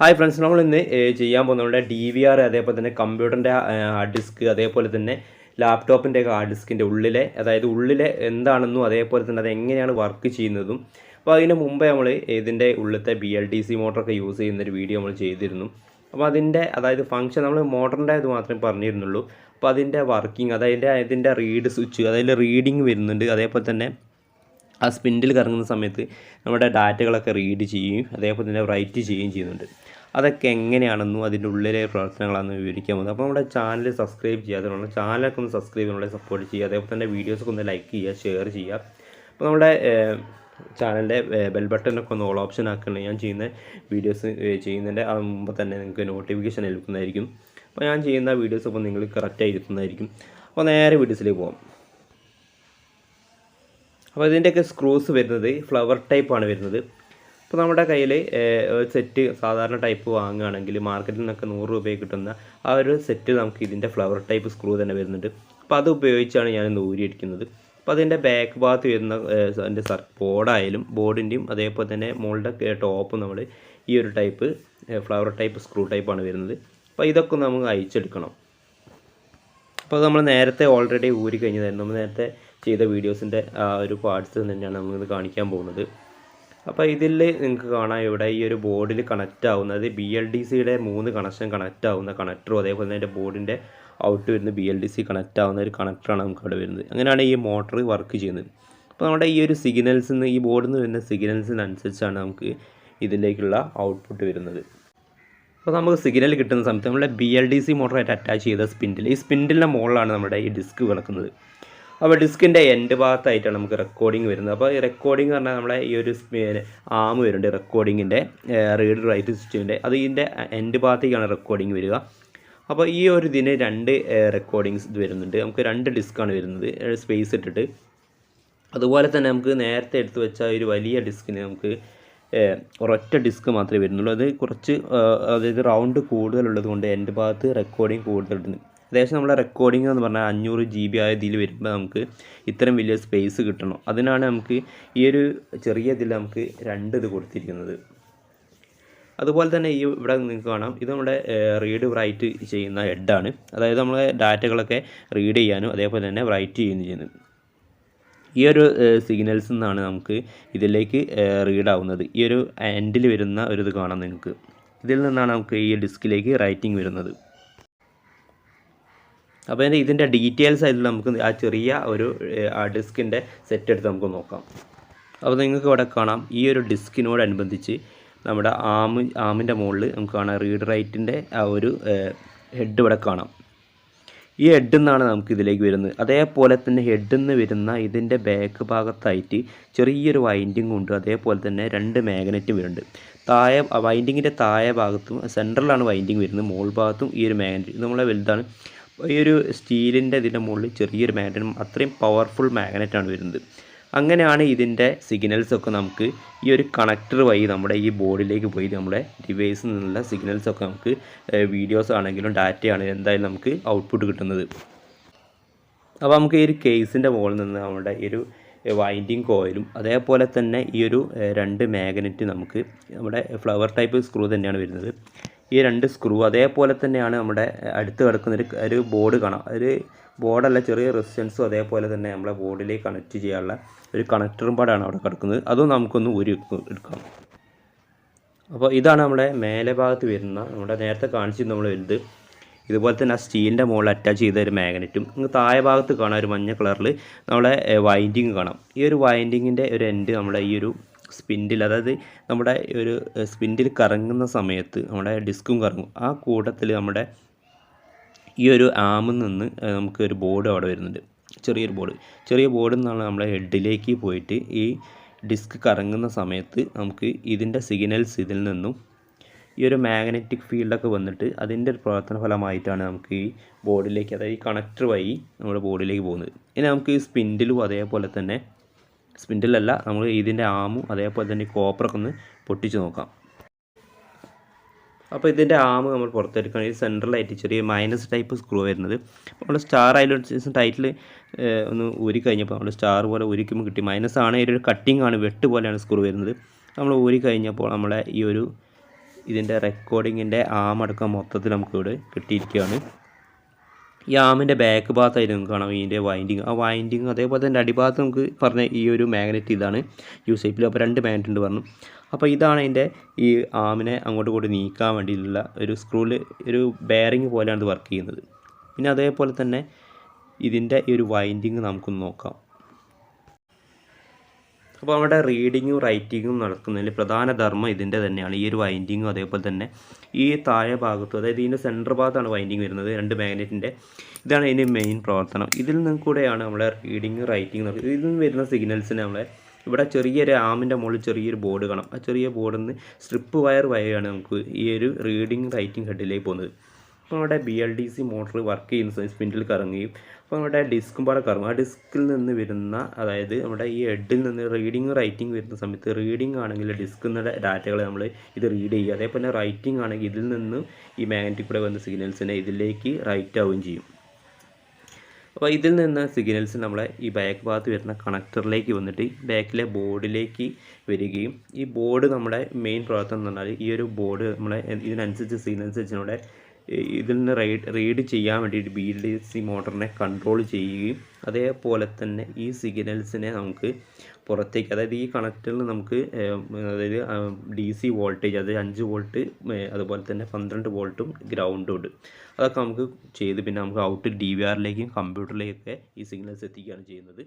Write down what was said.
Hi friends നമ്മൾ ഇന്ന് ചെയ്യാൻ പോകുന്നത് നമ്മുടെ ഡി വി ആർ അതേപോലെ തന്നെ കമ്പ്യൂട്ടറിന്റെ ഹാർഡ് ഡിസ്ക് അതേപോലെ തന്നെ ലാപ്ടോപ്പിന്റെ ഹാർഡ് ഡിസ്കിന്റെ ഉള്ളിലെ അതായത് ഉള്ളിലെ എന്താണെന്നും അതേപോലെ തന്നെ അത് എങ്ങനെയാണ് വർക്ക് ചെയ്യുന്നതും. അപ്പോൾ അതിന് മുമ്പേ നമ്മൾ ഇതിന്റെ ഉള്ളിലത്തെ ബി എൽ ഡി സി മോട്ടറൊക്കെ യൂസ് ചെയ്യുന്നൊരു വീഡിയോ നമ്മൾ ചെയ്തിരുന്നു. അപ്പോൾ അതിന്റെ അതായത് ഫംഗ്ഷൻ നമ്മൾ മോട്ടറിന്റെ ഇത് മാത്രമേ പറഞ്ഞിരുന്നുള്ളൂ. അപ്പോൾ അതിന്റെ വർക്കിംഗ് അതായത് അതിന്റെ റീഡ് സ്വിച്ച് അതായത് റീഡിങ് വരുന്നുണ്ട്. അതേപോലെ തന്നെ ആ സ്പിൻഡിൽ കറങ്ങുന്ന സമയത്ത് നമ്മുടെ ഡാറ്റകളൊക്കെ റീഡ് ചെയ്യുകയും അതേപോലെ തന്നെ റൈറ്റ് ചെയ്യുകയും ചെയ്യുന്നുണ്ട്. അതൊക്കെ എങ്ങനെയാണെന്നും അതിന്റെ ഉള്ളിലെ പ്രവർത്തനങ്ങളാണെന്ന് വിവരിക്കാൻ പോകുന്നത് അപ്പോൾ നമ്മുടെ ചാനൽ സബ്സ്ക്രൈബ് ചെയ്യുക അതുകൊണ്ട് ചാനലൊക്കെ ഒന്ന് സബ്സ്ക്രൈബ് ചെയ്യുക സപ്പോർട്ട് ചെയ്യുക അതേപോലെ തന്നെ വീഡിയോസൊക്കെ ഒന്ന് ലൈക്ക് ചെയ്യുക ഷെയർ ചെയ്യുക. അപ്പോൾ നമ്മുടെ ചാനലിന്റെ ബെൽ ബട്ടനൊക്കെ ഒന്ന് ഓൾ ഓപ്ഷൻ ആക്കണം ഞാൻ ചെയ്യുന്ന വീഡിയോസ് ചെയ്യുന്നതിന്റെ മുമ്പ് തന്നെ നിങ്ങൾക്ക് നോട്ടിഫിക്കേഷൻ ലഭിക്കുന്നതായിരിക്കും. അപ്പോൾ ഞാൻ ചെയ്യുന്ന വീഡിയോസ് അപ്പോൾ നിങ്ങൾ കറക്റ്റായി ഇരുത്തുന്നതായിരിക്കും. അപ്പോൾ നേരെ വീഡിയോസിലേക്ക് പോകാം അപ്പോൾ ഇതിന്റെയൊക്കെ സ്ക്രൂസ് വരുന്നത് ഫ്ലവർ ടൈപ്പാണ് വരുന്നത്. അപ്പോൾ നമ്മുടെ കയ്യിൽ സെറ്റ് സാധാരണ ടൈപ്പ് വാങ്ങുകയാണെങ്കിൽ മാർക്കറ്റിൽ നിന്നൊക്കെ നൂറ് രൂപയ്ക്ക് കിട്ടുന്ന ആ ഒരു സെറ്റ് നമുക്ക് ഇതിന്റെ ഫ്ലവർ ടൈപ്പ് സ്ക്രൂ തന്നെ വരുന്നുണ്ട്. അപ്പോൾ അത് ഉപയോഗിച്ചാണ് ഞാൻ ഇന്ന് ഊരിയിരിക്കുന്നത് അപ്പോൾ അതിന്റെ ബാക്ക് ഭാഗത്ത് വരുന്ന അതിന്റെ സർ ബോർഡായാലും ബോർഡിന്റെയും അതേപോലെ തന്നെ മുകളുടെ ടോപ്പ് നമ്മൾ ഈ ഒരു ടൈപ്പ് ഫ്ലവർ ടൈപ്പ് സ്ക്രൂ ടൈപ്പാണ് വരുന്നത്. അപ്പോൾ ഇതൊക്കെ നമുക്ക് അയച്ചെടുക്കണം അപ്പോൾ നമ്മൾ നേരത്തെ ഓൾറെഡി ഊരി കഴിഞ്ഞതായിരുന്നു. നമ്മൾ നേരത്തെ ചെയ്ത വീഡിയോസിന്റെ ആ ഒരു പാർട്സ് തന്നെയാണ് നമ്മളിത് കാണിക്കാൻ പോകുന്നത്. അപ്പോൾ ഇതിൽ നിങ്ങൾക്ക് കാണാം ഇവിടെ ഈ ഒരു ബോർഡിൽ കണക്റ്റ് ആവുന്നത് ബി എൽ ഡി സിയുടെ മൂന്ന് കണക്ഷൻ കണക്റ്റ് ആവുന്ന കണക്ടറും അതേപോലെ തന്നെ ബോർഡിന്റെ ഔട്ട് വരുന്ന B L D C connect ആവുന്ന ഒരു കണക്ടറാണ് നമുക്ക് അവിടെ വരുന്നത്. അങ്ങനെയാണ് ഈ മോട്ടർ വർക്ക് ചെയ്യുന്നത്. അപ്പോൾ നമ്മുടെ ഈ ഒരു സിഗ്നൽസിൽ നിന്ന് ഈ ബോർഡിൽ നിന്ന് വരുന്ന സിഗ്നൽസിനനുസരിച്ചാണ് നമുക്ക് ഇതിലേക്കുള്ള ഔട്ട്പുട്ട് വരുന്നത്. അപ്പോൾ നമുക്ക് സിഗ്നൽ കിട്ടുന്ന സമയത്ത് നമ്മുടെ ബി എൽ ഡി സി മോട്ടറായിട്ട് അറ്റാച്ച് ചെയ്ത സ്പിൻഡിൽ ഈ സ്പിൻഡിലിന്റെ മുകളിലാണ് നമ്മുടെ ഈ ഡിസ്ക് കിടക്കുന്നത് അപ്പോൾ ഡിസ്കിന്റെ എൻഡ് ഭാഗത്തായിട്ടാണ് നമുക്ക് റെക്കോർഡിംഗ് വരുന്നത്. അപ്പോൾ ഈ റെക്കോർഡിംഗ് പറഞ്ഞാൽ നമ്മളെ ഈ ഒരു ആം വരുന്നുണ്ട്. റെക്കോർഡിങ്ങിന്റെ റീഡ് റൈറ്റ് സിസ്റ്റത്തിന്റെ അത് ഇതിന്റെ എൻഡ് ഭാഗത്തേക്കാണ് റെക്കോർഡിംഗ് വരിക. അപ്പോൾ ഈ ഒരു ഇതിന് രണ്ട് റെക്കോർഡിങ്സ് ഇത് വരുന്നുണ്ട്. നമുക്ക് രണ്ട് ഡിസ്ക്കാണ് വരുന്നത്. സ്പേസ് ഇട്ടിട്ട്. അതുപോലെ തന്നെ നമുക്ക് നേരത്തെ എടുത്തു വെച്ച ഒരു വലിയ ഡിസ്കിന് നമുക്ക് ഒരൊറ്റ ഡിസ്ക് മാത്രമേ വരുന്നുള്ളൂ. അത് കുറച്ച് അതായത് റൗണ്ട് കൂടുതലുള്ളത് കൊണ്ട് എന്റെ ഭാഗത്ത് റെക്കോർഡിങ് കൂടുതലുണ്ട്. ഏകദേശം നമ്മളെ റെക്കോർഡിംഗ് എന്ന് പറഞ്ഞാൽ അഞ്ഞൂറ് ജി ബി ആയ ഇതിൽ വരുമ്പോൾ നമുക്ക് ഇത്രയും വലിയ സ്പേസ് കിട്ടണം. അതിനാണ് നമുക്ക് ഈ ഒരു ചെറിയ ഇതിൽ നമുക്ക് രണ്ട് ഇത് കൊടുത്തിരിക്കുന്നത്. അതുപോലെ തന്നെ ഈ ഇവിടെ നിങ്ങൾക്ക് കാണാം. ഇത് നമ്മുടെ റീഡ് റൈറ്റ് ചെയ്യുന്ന ഹെഡാണ് അതായത് നമ്മളെ ഡാറ്റകളൊക്കെ റീഡ് ചെയ്യാനും അതേപോലെ തന്നെ റൈറ്റ് ചെയ്യുന്നു. ചെയ്യുന്നത് ഈ ഒരു സിഗ്നൽസ് നിന്നാണ് നമുക്ക് ഇതിലേക്ക് റീഡ് ആവുന്നത്. ഈ ഒരു എൻഡിൽ വരുന്ന ഒരു ഇത് കാണാം നിങ്ങൾക്ക്. ഇതിൽ നിന്നാണ് നമുക്ക് ഈ ഡിസ്കിലേക്ക് റൈറ്റിംഗ് വരുന്നത്. അപ്പോൾ ഇതിന്റെ ഡീറ്റെയിൽസ് ആയിട്ട് നമുക്ക് ആ ചെറിയ ഒരു ആ ഡിസ്കിന്റെ സെറ്റ് എടുത്ത് നമുക്ക് നോക്കാം. അപ്പോൾ നിങ്ങൾക്ക് ഇവിടെ കാണാം. ഈ ഒരു ഡിസ്കിനോടനുബന്ധിച്ച് നമ്മുടെ ആമ് ആമിന്റെ മുകളിൽ നമുക്ക് കാണാം. റീഡ് റൈറ്റിന്റെ ആ ഒരു ഹെഡ് ഇവിടെ കാണാം. ഈ ഹെഡിൽ നിന്നാണ് നമുക്ക് ഇതിലേക്ക് വരുന്നത്. അതേപോലെ തന്നെ ഹെഡിൽ നിന്ന് വരുന്ന ഇതിന്റെ ബാക്ക് ഭാഗത്തായിട്ട് ചെറിയൊരു വൈൻഡിങ് ഉണ്ട്. അതേപോലെ തന്നെ രണ്ട് മാഗ്നറ്റും വരുന്നുണ്ട്. താഴെ വൈൻഡിങ്ങിന്റെ താഴെ ഭാഗത്തും സെൻട്രലാണ് വൈൻഡിങ് വരുന്നത്. മുകൾ ഭാഗത്തും ഈ ഒരു മാഗ്നറ്റ് നമ്മളെ വലുതാണ്. ഈ ഒരു സ്റ്റീലിന്റെ ഇതിന്റെ മുകളിൽ ചെറിയൊരു മാഗ്നറ്റും അത്രയും പവർഫുൾ മാഗ്നറ്റാണ് വരുന്നത്. അങ്ങനെയാണ് ഇതിന്റെ സിഗ്നൽസൊക്കെ നമുക്ക് ഈ ഒരു കണക്ടർ വഴി നമ്മുടെ ഈ ബോർഡിലേക്ക് പോയി നമ്മുടെ ഡിവൈസിൽ നിന്നുള്ള സിഗ്നൽസൊക്കെ നമുക്ക് വീഡിയോസ് ആണെങ്കിലും ഡാറ്റ ആണെങ്കിലും എന്തായാലും നമുക്ക് ഔട്ട്പുട്ട് കിട്ടുന്നത്. അപ്പോൾ നമുക്ക് ഈ ഒരു കേസിന്റെ മുകളിൽ നിന്ന് നമ്മുടെ ഈ ഒരു വൈൻഡിങ് കോയിലും അതേപോലെ തന്നെ ഈ ഒരു രണ്ട് മാഗ്നറ്റ് നമുക്ക് നമ്മുടെ ഫ്ലവർ ടൈപ്പ് സ്ക്രൂ തന്നെയാണ് വരുന്നത്. ഈ രണ്ട് സ്ക്രൂ അതേപോലെ തന്നെയാണ് നമ്മുടെ അടുത്ത് കിടക്കുന്നൊരു ഒരു ബോർഡ് കാണാം. ഒരു ബോർഡല്ല ചെറിയ റെസിസ്റ്റൻസും അതേപോലെ തന്നെ നമ്മളെ ബോർഡിലേക്ക് കണക്ട് ചെയ്യാനുള്ള ഒരു കണക്ടറും പാടാണ് അവിടെ കിടക്കുന്നത്. അതും നമുക്കൊന്ന് ഊരി എടുക്കാം. അപ്പോൾ ഇതാണ് നമ്മുടെ മേലെ ഭാഗത്ത് വരുന്ന നമ്മുടെ നേരത്തെ കാണിച്ചിരുന്ന നമ്മൾ വലുത്. ഇതുപോലെ തന്നെ ആ സ്റ്റീലിന്റെ മുകളിൽ അറ്റാച്ച് ചെയ്ത ഒരു മാഗ്നറ്റും നിങ്ങൾക്ക് താഴെ ഭാഗത്ത് കാണാം ഒരു മഞ്ഞ കളറിൽ നമ്മുടെ വൈൻഡിങ് കാണാം. ഈ ഒരു വൈൻഡിങ്ങിന്റെ ഒരു എൻഡ് നമ്മുടെ ഈ ഒരു സ്പിൻഡിൽ അതായത് നമ്മുടെ ഒരു സ്പിൻഡിൽ കറങ്ങുന്ന സമയത്ത് നമ്മുടെ ഡിസ്കും കറങ്ങും. ആ കൂട്ടത്തിൽ നമ്മുടെ ഈ ഒരു ആമിൽ നിന്ന് നമുക്ക് ഒരു ബോർഡ് അവിടെ വരുന്നുണ്ട്. ചെറിയൊരു ബോർഡ്. ചെറിയ ബോർഡിൽ നിന്നാണ് നമ്മുടെ ഹെഡിലേക്ക് പോയിട്ട് ഈ ഡിസ്ക് കറങ്ങുന്ന സമയത്ത് നമുക്ക് ഇതിന്റെ സിഗ്നൽസ് ഇതിൽ നിന്നും ഈ ഒരു മാഗ്നറ്റിക് ഫീൽഡൊക്കെ വന്നിട്ട് അതിന്റെ ഒരു പ്രവർത്തന ഫലമായിട്ടാണ് നമുക്ക് ഈ ബോർഡിലേക്ക് അതായത് ഈ കണക്ടർ വഴി നമ്മുടെ ബോർഡിലേക്ക് പോകുന്നത്. ഇനി നമുക്ക് ഈ സ്പിൻഡിലും അതേപോലെ തന്നെ സ്പിൻഡിലല്ല നമ്മൾ ഇതിന്റെ ആമും അതേപോലെ തന്നെ കോപ്പറൊക്കെ ഒന്ന് പൊട്ടിച്ച് നോക്കാം. അപ്പോൾ ഇതിന്റെ ആമ് നമ്മൾ പുറത്തെടുക്കുകയാണെങ്കിൽ സെൻട്രലായിട്ട് ചെറിയ മൈനസ് ടൈപ്പ് സ്ക്രൂ വരുന്നത്. നമ്മൾ സ്റ്റാർ അതിലൊരു ടൈറ്റിൽ ഒന്ന് ഊരി കഴിഞ്ഞപ്പോൾ നമ്മൾ സ്റ്റാർ പോലെ ഊരിക്കുമ്പോൾ കിട്ടി. മൈനസ് ആണ് ഒരു കട്ടിംഗ് ആണ് വെട്ട് പോലെയാണ് സ്ക്രൂ വരുന്നത്. നമ്മൾ ഊരി കഴിഞ്ഞപ്പോൾ നമ്മളെ ഈ ഒരു ഇതിന്റെ റെക്കോർഡിങ്ങിന്റെ ആമടക്കം മൊത്തത്തിൽ നമുക്കിവിടെ കിട്ടിയിരിക്കുകയാണ്. ഈ ആമിന്റെ ബാക്ക് ഭാഗത്തായിട്ട് നമുക്ക് കാണാം. ഇതിന്റെ വൈൻഡിങ് ആ വൈൻഡിങ് അതേപോലെ തന്നെ അടിഭാഗത്ത് നമുക്ക് പറഞ്ഞ ഈ ഒരു മാഗ്നറ്റ് ഇതാണ് യു ഷേപ്പിൽ അപ്പോൾ രണ്ട് മാഗ്നറ്റ് ഉണ്ട് പറഞ്ഞു. അപ്പോൾ ഇതാണ് അതിന്റെ ഈ ആമിനെ അങ്ങോട്ട് ഇങ്ങോട്ട് നീക്കാൻ വേണ്ടിയിട്ടുള്ള ഒരു സ്ക്രൂവിൽ ഒരു ബെയറിങ് പോലെയാണ് ഇത് വർക്ക് ചെയ്യുന്നത്. പിന്നെ അതേപോലെ തന്നെ ഇതിന്റെ ഈ ഒരു വൈൻഡിങ് നമുക്കൊന്ന് നോക്കാം. അപ്പോൾ അവിടെ റീഡിങ്ങും റൈറ്റിങ്ങും നടക്കുന്നതിൽ പ്രധാന ധർമ്മം ഇതിന്റെ തന്നെയാണ്. ഈ ഒരു വൈൻഡിങ്ങും അതേപോലെ തന്നെ ഈ താഴെ ഭാഗത്തും അതായത് ഇതിന്റെ സെന്റർ ഭാഗത്താണ് വൈൻഡിങ് വരുന്നത് രണ്ട് മാഗ്നറ്റിന്റെ ഇതാണ് ഇതിന്റെ മെയിൻ പ്രവർത്തനം. ഇതിൽ നിന്നും കൂടെയാണ് നമ്മളെ റീഡിങ്ങും റൈറ്റിംഗ് നടക്കുന്നത് ഇതിൽ നിന്ന് വരുന്ന സിഗ്നൽസിനെ നമ്മളെ ഇവിടെ ചെറിയൊരു ആമിന്റെ മുകളിൽ ചെറിയൊരു ബോർഡ് കാണാം. ആ ചെറിയ ബോർഡിൽ നിന്ന് സ്ട്രിപ്പ് വയർ വഴിയാണ് നമുക്ക് ഈ ഒരു റീഡിങ് റൈറ്റിംഗ് ഹെഡിലേക്ക് പോകുന്നത്. അപ്പോൾ നമ്മുടെ B L D C motor work ചെയ്യുന്ന സ്പിൻഡിൽ കറങ്ങുകയും. അപ്പോൾ നമ്മുടെ ഡിസ്കും പാടെ കറങ്ങും. ആ ഡിസ്കിൽ നിന്ന് വരുന്ന അതായത് നമ്മുടെ ഈ ഹെഡിൽ നിന്ന് റീഡിങ് റൈറ്റിംഗ് വരുന്ന സമയത്ത് റീഡിംഗ് ആണെങ്കിൽ ഡിസ്കിൽ നിന്ന് ഡാറ്റകൾ നമ്മൾ ഇത് റീഡ് ചെയ്യുക. അതേപോലെ റൈറ്റിംഗ് ആണെങ്കിൽ ഇതിൽ നിന്ന് ഈ മാഗ്നറ്റിക് കൂടെ വന്ന സിഗ്നൽസിനെ ഇതിലേക്ക് റൈറ്റ് ആവുകയും ചെയ്യും. അപ്പോൾ ഇതിൽ നിന്ന് സിഗ്നൽസ് നമ്മളെ ഈ ബാക്ക് ഭാഗത്ത് വരുന്ന കണക്ടറിലേക്ക് വന്നിട്ട് ബാക്കിലെ ബോർഡിലേക്ക് വരികയും. ഈ ബോർഡ് നമ്മുടെ മെയിൻ പ്രവർത്തനം എന്ന് പറഞ്ഞാൽ ഈ ഒരു ബോർഡ് നമ്മളെ ഇതിനനുസരിച്ച് സിഗ്നൽസ് വെച്ചിവിടെ ഇതിൽ നിന്ന് റൈഡ് റീഡ് ചെയ്യാൻ വേണ്ടിയിട്ട് ബി ഡി സി മോട്ടറിനെ കൺട്രോൾ ചെയ്യുകയും അതേപോലെ തന്നെ ഈ സിഗ്നൽസിനെ നമുക്ക് പുറത്തേക്ക് അതായത് ഈ കണക്റ്ററിൽ നമുക്ക് അതായത് ഡി സി വോൾട്ടേജ് അതായത് അഞ്ച് വോൾട്ട് അതുപോലെ തന്നെ പന്ത്രണ്ട് വോൾട്ടും ഗ്രൗണ്ടും ഉണ്ട്. അതൊക്കെ നമുക്ക് ചെയ്ത് പിന്നെ നമുക്ക് ഔട്ട് ഡി വി ആറിലേക്കും കമ്പ്യൂട്ടറിലേക്കൊക്കെ ഈ സിഗ്നൽസ് എത്തിക്കുകയാണ് ചെയ്യുന്നത്.